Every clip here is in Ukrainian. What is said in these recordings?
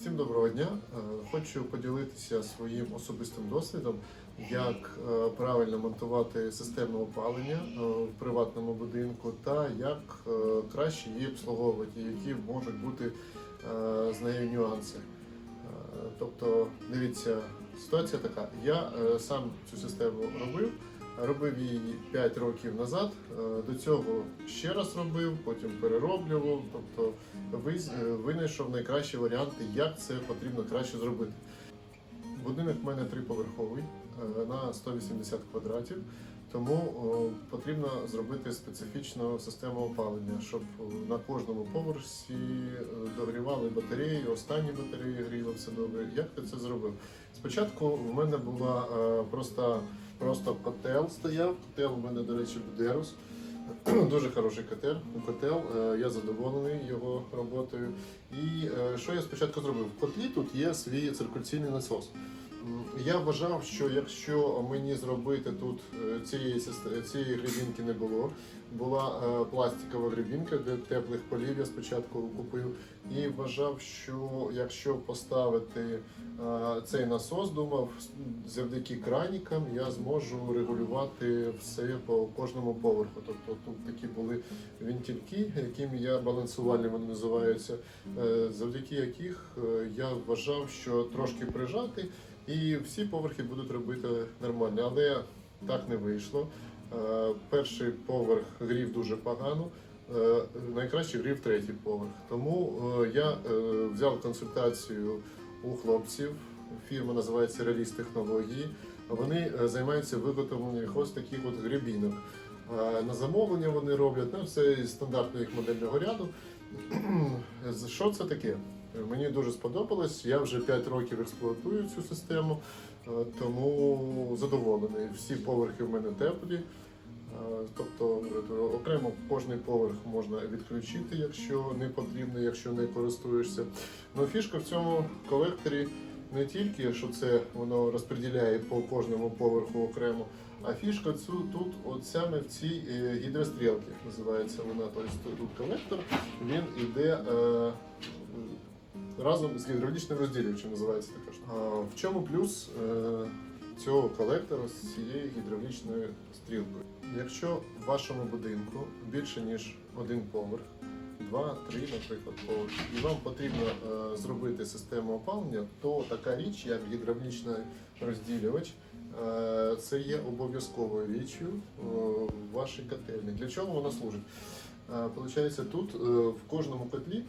Всім доброго дня. Е, Хочу поділитися своїм особистим досвідом, як е, правильно монтувати систему опалення е, в приватному будинку та як краще її обслуговувати, які можуть бути з нею нюанси. Тобто, дивіться, ситуація така. Я сам цю систему робив. Робив її 5 років назад. Е, До цього ще раз робив, потім перероблював. Тобто е, винайшов найкращі варіанти, як це потрібно краще зробити. Будинок в мене триповерховий е, на 180 квадратів, тому потрібно зробити специфічну систему опалення, щоб на кожному поверсі догрівали батареї, останні батареї гріли все добре. Як я це зробив? Спочатку в мене була е, просто, котел стояв. Котел у мене, до речі, Будерус. Дуже хороший котел. котел. е, Я задоволений його роботою. І е, що я спочатку зробив? В котлі тут є свій циркуляційний насос. Я вважав, що якщо мені зробити тут е, цієї, цієї грібінки не було, була е, пластикова грібінка для теплих полів, я спочатку купив, і вважав, що якщо поставити е, цей насос, думав, завдяки кранікам я зможу регулювати все по кожному поверху. Тобто тут такі були вентильки, якими я балансувальні вони називаються, завдяки яких я вважав, що трошки прижати, і всі поверхи будуть робити нормально. Але так не вийшло. Е, Перший поверх грів дуже погано. е, Найкраще грів третій поверх. Тому е, я взяв консультацію у хлопців. Фірма називається Реаліст Технології. Вони займаються виготовленням ось таких от грибінок. На замовлення вони роблять ну, це із стандартного їх модельного ряду. Що це таке? Мені дуже сподобалось. Я вже 5 років експлуатую цю систему, е, тому задоволений. Всі поверхи в мене теплі. Е, Тобто окремо кожний поверх можна відключити, якщо не потрібно, якщо не користуєшся. Ну, фішка в цьому колекторі не тільки, що це воно розподіляє по кожному поверху окремо, а фішка цю тут, от саме в цій е, гідрострілці називається вона. Тобто тут колектор, він іде е, разом з гідравлічним розділювачем, називається також. А в чому плюс е, цього колектора з цією гідравлічною стрілкою? Якщо в вашому будинку більше ніж один поверх, два, три, наприклад, поверхи, і вам потрібно е, зробити систему опалення, то така річ, як гідравлічний розділювач, е, це є обов'язковою річчю е, в вашій котельні. Для чого вона служить? Е, Получається, тут е, в кожному котлі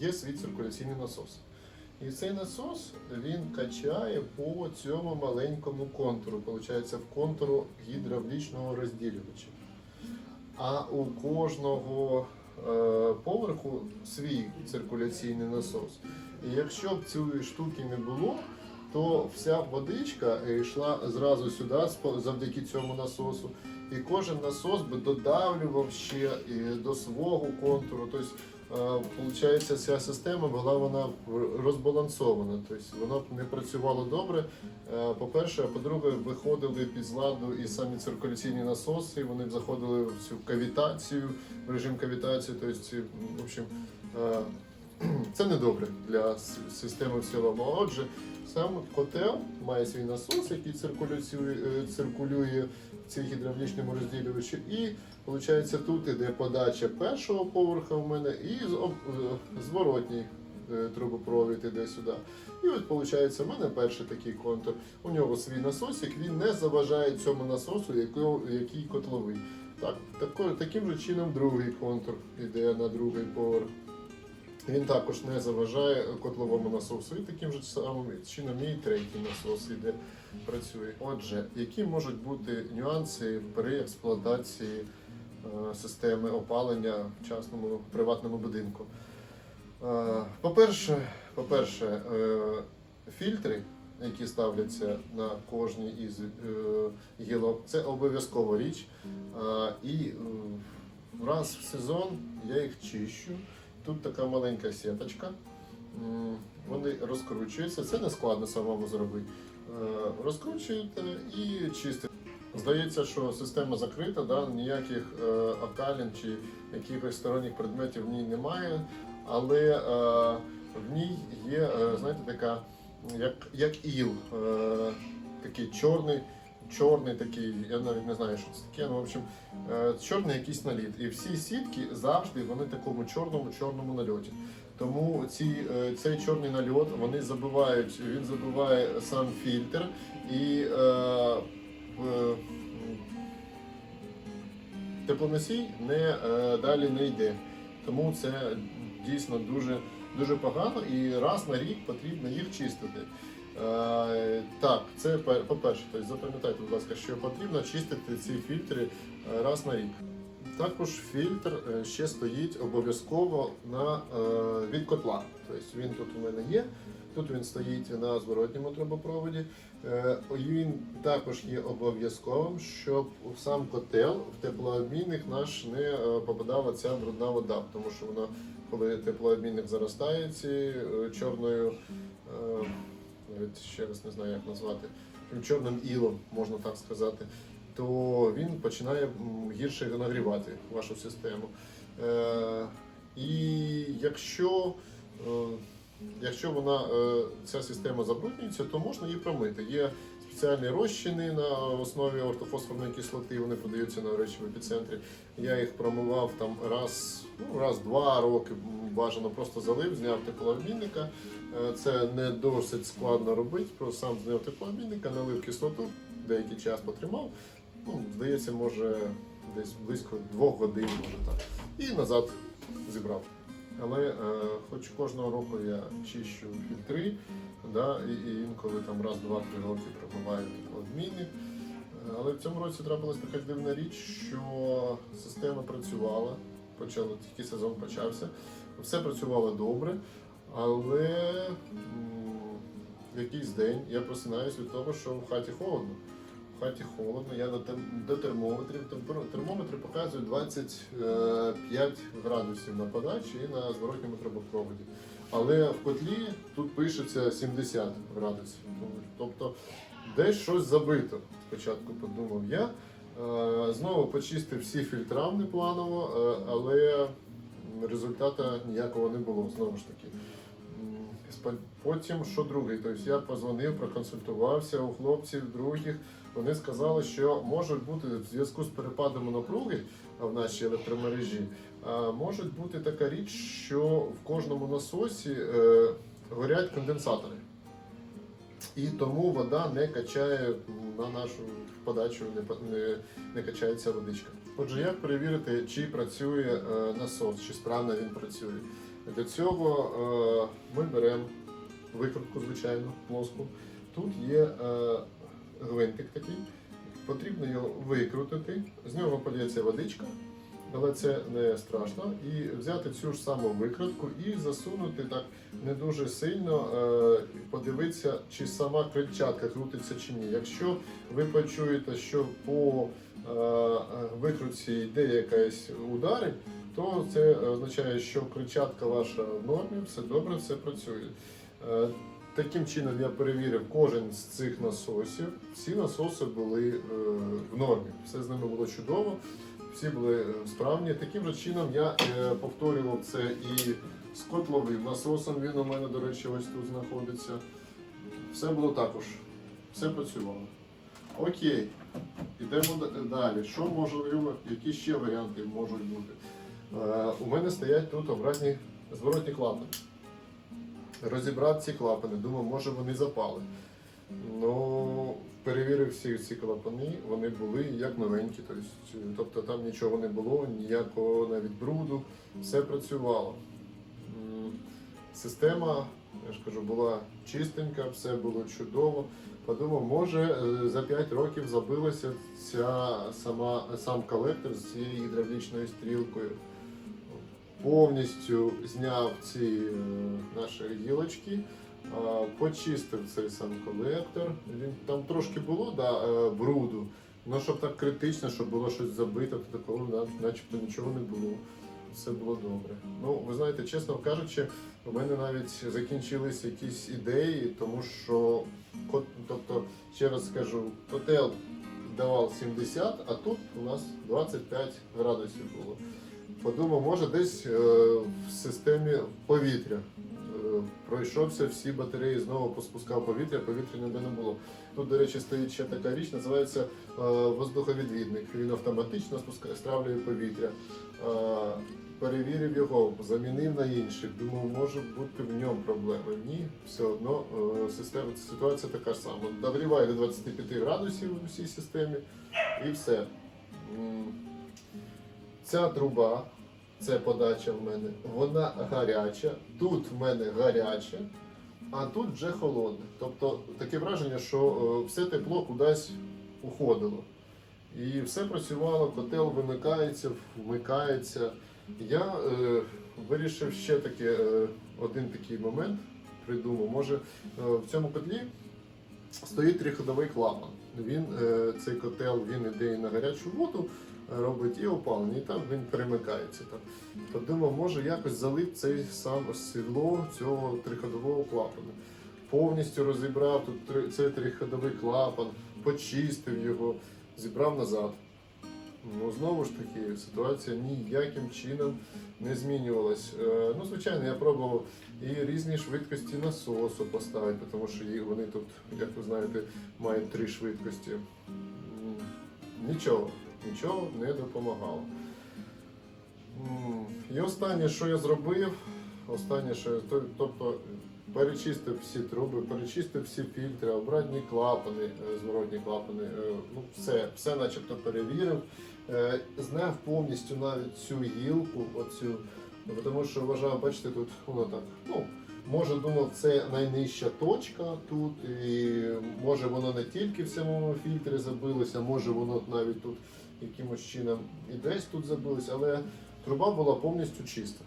є свій циркуляційний насос. І цей насос він качає по цьому маленькому контуру, виходить, в контуру гідравлічного розділювача. А у кожного поверху свій циркуляційний насос. І якщо б цієї штуки не було, то вся водичка е, йшла зразу сюди завдяки цьому насосу. І кожен насос би додавлював ще до свого контуру. Тобто, е, Получається, ця система була вона розбалансована, тобто воно не працювало добре. Е, По-перше, а по-друге, виходили під ладу і самі циркуляційні насоси, вони заходили в цю кавітацію, в режим кавітації, тобто, в общем, е, це не добре для системи в цілому. Отже, сам котел має свій насос, який е, циркулює в цій гідравлічному розділювачі. І виходить, тут іде подача першого поверха в мене і зворотній е, трубопровід іде сюди. І от виходить, в мене перший такий контур. У нього свій насосик, він не заважає цьому насосу, який, котловий. Так, таким же чином другий контур йде на другий поверх. Він також не заважає котловому насосу. І таким же самим чином і третій насос іде, працює. Отже, які можуть бути нюанси при експлуатації е, системи опалення в частному приватному будинку? Е, По-перше, по-перше, е, фільтри, які ставляться на кожній із гілок, це обов'язкова річ. І раз в сезон я їх чищу. Тут така маленька сіточка. Вони розкручуються. Це не складно самому зробити. Е, Розкручуєте і чистите. Здається, що система закрита, да? ніяких е, окалін чи якихось сторонніх предметів в ній немає. Але е, В ній є, знаєте, така, як, як іл, такий чорний, чорний такий, я навіть не знаю, що це таке, ну, в общем, е, чорний якийсь наліт. І всі сітки завжди вони в такому чорному чорному нальоті. Тому ці, е, цей чорний нальот вони забивають, він забиває сам фільтр і е, в- теплоносій не, е, далі не йде. Тому це дійсно дуже, дуже погано і раз на рік потрібно їх чистити. Е, так, це пе- по-перше, тобто запам'ятайте, будь ласка, що потрібно чистити ці фільтри е, раз на рік. Також фільтр е, ще стоїть обов'язково на, від котла. Тобто він тут у мене є. Тут він стоїть на зворотньому трубопроводі. Він також є обов'язковим, щоб у сам котел в теплообмінник наш не попадала ця брудна вода, тому що вона, коли теплообмінник заростає е, чорною, ще раз не знаю, як назвати, чорним ілом, можна так сказати, то він починає гірше нагрівати вашу систему. Е, І якщо е, Якщо вона е, ця система забруднюється, то можна її промити. Є спеціальні розчини на основі ортофосфорної кислоти, вони продаються на речі в епіцентрі. Я їх промивав там раз, ну, раз-два роки бажано, просто залив, зняв теплообмінника. Е, Це не досить складно робити, просто сам зняв теплообмінника, налив кислоту, деякий час потримав. Ну, здається, може десь близько двох годин, може так. І назад зібрав. Але е, хоч кожного року я чищу фільтри, да, і, і інколи там раз, два, три роки промиваю обміни. Але в цьому році трапилась така дивна річ, що система працювала, почала, тільки сезон почався, все працювало добре, але в якийсь день я просинаюсь від того, що в хаті холодно. В хаті холодно, я до, тер- до термометрів. Термометри показують 25 градусів на подачі і на зворотньому трубопроводі. Але в котлі тут пишеться 70 градусів. Тобто десь щось забито. Спочатку подумав я. Е, Знову почистив всі фільтра непланово, е, але результату ніякого не було знову ж таки. Потім, що другий, тобто я позвонив, проконсультувався у хлопців, других. Вони сказали, що може бути в зв'язку з перепадами напруги в нашій електромережі, може бути така річ, що в кожному насосі е, горять конденсатори. І тому вода не качає на нашу подачу, не, не, не качається водичка. Отже, як перевірити, чи працює е, насос, чи справно він працює? Для цього е, ми беремо викрутку, звичайно, плоску. Тут є е, гвинтик такий, потрібно його викрутити, з нього полється водичка, але це не страшно. І взяти цю ж саму викрутку і засунути так не дуже сильно, е, подивитися, чи сама крильчатка крутиться чи ні. Якщо ви почуєте, що по викрутці йде якась ударить, то це означає, що крильчатка ваша в нормі, все добре, все працює. Е, Таким чином я перевірив кожен з цих насосів. Всі насоси були е, в нормі. Все з ними було чудово, всі були е, справні. Таким же чином я повторював це і з котловим насосом. Він у мене, до речі, ось тут знаходиться. Все було також. Все працювало. Окей, ідемо далі. Що можливо, які ще варіанти можуть бути? Е, у мене стоять тут обратні зворотні клапани. Розібрав ці клапани, думав, може вони запали. Ну, перевірив всі ці клапани, вони були як новенькі. Тобто, тобто там нічого не було, ніякого навіть бруду, все працювало. Система, я ж кажу, була чистенька, все було чудово. Подумав, може е, за 5 років забилася ця сама сам колектор з цією гідравлічною стрілкою. Повністю зняв ці е, наші гілочки, почистив цей сам колектор. Він там трошки було да, е, бруду, але щоб так критично, щоб було щось забито, то такого начебто нічого не було. Все було добре. Ну, ви знаєте, чесно кажучи, у мене навіть закінчились якісь ідеї, тому що, тобто, ще раз скажу, котел давав 70, а тут у нас 25 градусів було. Подумав, може десь е, в системі повітря е, пройшовся всі батареї, знову поспускав повітря, повітря ніде не було. Тут, до речі, стоїть ще така річ, називається е, воздуховідвідник. Він автоматично спускає, стравлює повітря. Перевірив його, замінив на інший. Думав, може бути в ньому проблеми. Ні, все одно система, ситуація така ж сама. Нагріває до 25 градусів у всій системі і все. Ця труба, це подача в мене, вона гаряча. Тут в мене гаряче, а тут вже холодне. Тобто таке враження, що е, все тепло кудись уходило. І все працювало, котел вимикається, вмикається. Я е, вирішив ще таке, е, один такий момент придумав. Може, е, в цьому котлі стоїть триходовий клапан. Він, е, цей котел він іде і на гарячу воду, робить і опалення, і там він перемикається. Там. Подумав, може якось залити цей сам сідло цього триходового клапана. Повністю розібрав тут цей триходовий клапан, почистив його, зібрав назад. Ну, знову ж таки, ситуація ніяким чином не змінювалась. Е, ну, звичайно, я пробував і різні швидкості насосу поставити, тому що їх- вони тут, як ви знаєте, мають три швидкості. Нічого, нічого не допомагало. І останнє, що я зробив, останнє, що я, тобто перечистив всі труби, перечистив всі фільтри, обратні клапани, е, зворотні клапани, е, ну все, все начебто перевірив. Е, Знав повністю навіть цю гілку, оцю, ну, тому що вважав, бачите, тут воно так. Ну, може думав, це найнижча точка тут, і може воно не тільки в самому фільтрі забилося, може воно навіть тут якимось чином і десь тут забилось, але труба була повністю чиста.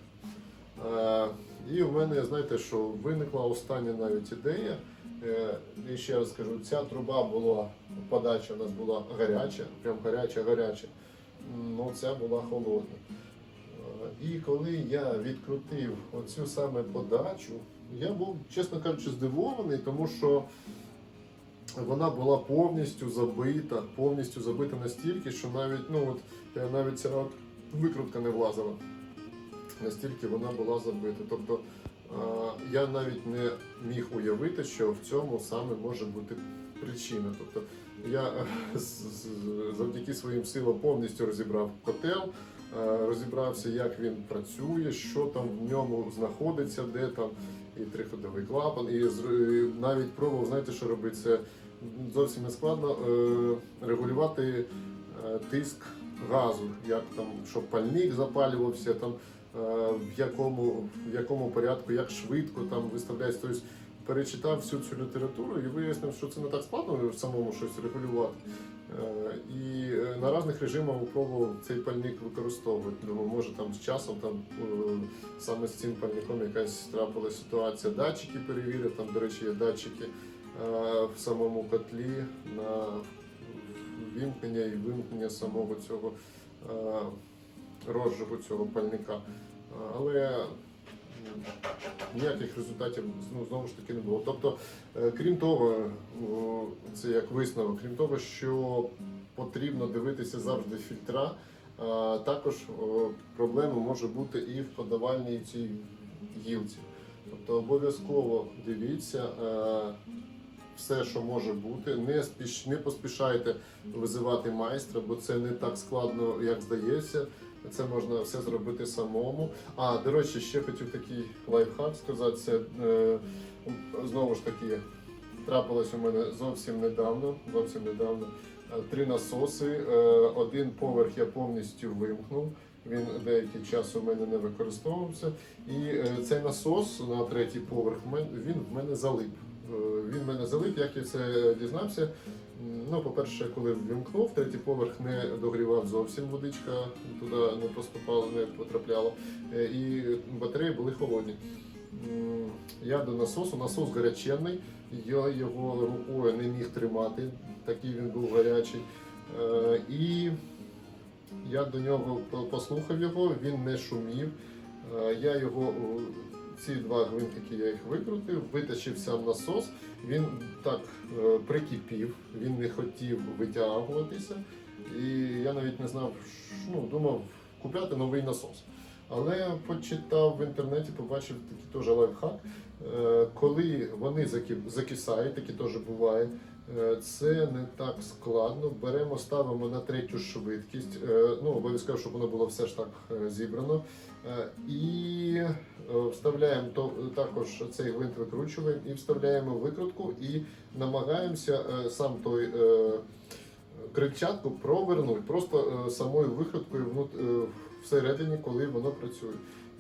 Е, І в мене, знаєте, що виникла остання навіть ідея. Е, І ще раз скажу, ця труба була, подача у нас була гаряча, прям гаряча, гаряча. Ну, ця була холодна. Е, І коли я відкрутив оцю саме подачу, я був, чесно кажучи, здивований, тому що вона була повністю забита, повністю забита настільки, що навіть, ну от, е, навіть ця викрутка не влазила. Настільки вона була забита. Тобто я навіть не міг уявити, що в цьому саме може бути причина. Тобто я е, завдяки своїм силам повністю розібрав котел, е, розібрався, як він працює, що там в ньому знаходиться, де там і триходовий клапан, і навіть пробував, знаєте, що робити? Це зовсім не складно е, регулювати е, тиск газу, як там, щоб пальник запалювався, там е, в якому, в якому порядку, як швидко там виставляється. Тобто перечитав всю цю літературу і вияснив, що це не так складно самому щось регулювати. Е, І е, на різних режимах пробував цей пальник використовувати. Думаю, може там з часом там е, саме з цим пальником якась трапилася ситуація. Датчики перевірив, там, до речі, є датчики в самому котлі на вімкнення і вимкнення самого цього розжигу цього пальника. Але ніяких результатів ну, знову ж таки не було. Тобто, е, крім того, це як висновок, крім того, що потрібно дивитися завжди фільтра, також проблема може бути і в подавальній цій гілці. Тобто обов'язково дивіться е, все, що може бути. Не, спіш, не поспішайте визивати майстра, бо це не так складно, як здається. Це можна все зробити самому. А, до речі, ще хотів такий лайфхак сказати. Це е, знову ж таки трапилось у мене зовсім недавно. Зовсім недавно. Е, Три насоси. Е, Один поверх я повністю вимкнув. Він деякий час у мене не використовувався. І е, цей насос на третій поверх він в мене залип. Він в мене залип, як я це дізнався. Ну, по-перше, коли ввімкнув, третій поверх не догрівав зовсім водичка, туди не поступала, не потрапляла. Е, І батареї були холодні. Я до насосу, насос гаряченний, я його рукою не міг тримати, такий він був гарячий. Е, І я до нього послухав його, він не шумів. Е, Я його, ці два гвинтики я їх викрутив, витащив сам насос. Він так е, прикипів, він не хотів витягуватися. І я навіть не знав, ну, думав купляти новий насос. Але почитав в інтернеті, побачив такий теж лайфхак. Е, Коли вони заки- закисають, таке теж буває, це не так складно. Беремо, ставимо на третю швидкість. е, Ну, обов'язково, щоб воно було все ж так е, зібрано. Е, І е, вставляємо також цей гвинт викручуємо і вставляємо викрутку і намагаємося е, сам той е, крильчатку провернути просто е, самою викруткою е, всередині, коли воно працює.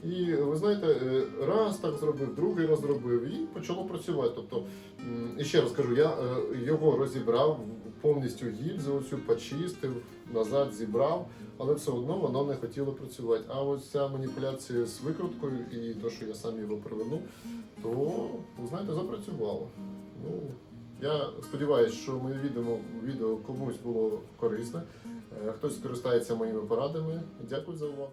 І ви знаєте, е, раз так зробив, другий раз зробив, і почало працювати. Тобто, і ще раз кажу, я е, його розібрав повністю гільзу, оцю почистив, назад зібрав, але все одно воно не хотіло працювати. А ось ця маніпуляція з викруткою і те, що я сам його провернув, то ви знаєте, запрацювало. Ну, я сподіваюся, що моє відео, відео комусь було корисне. Е, Хтось скористається моїми порадами. Дякую за увагу.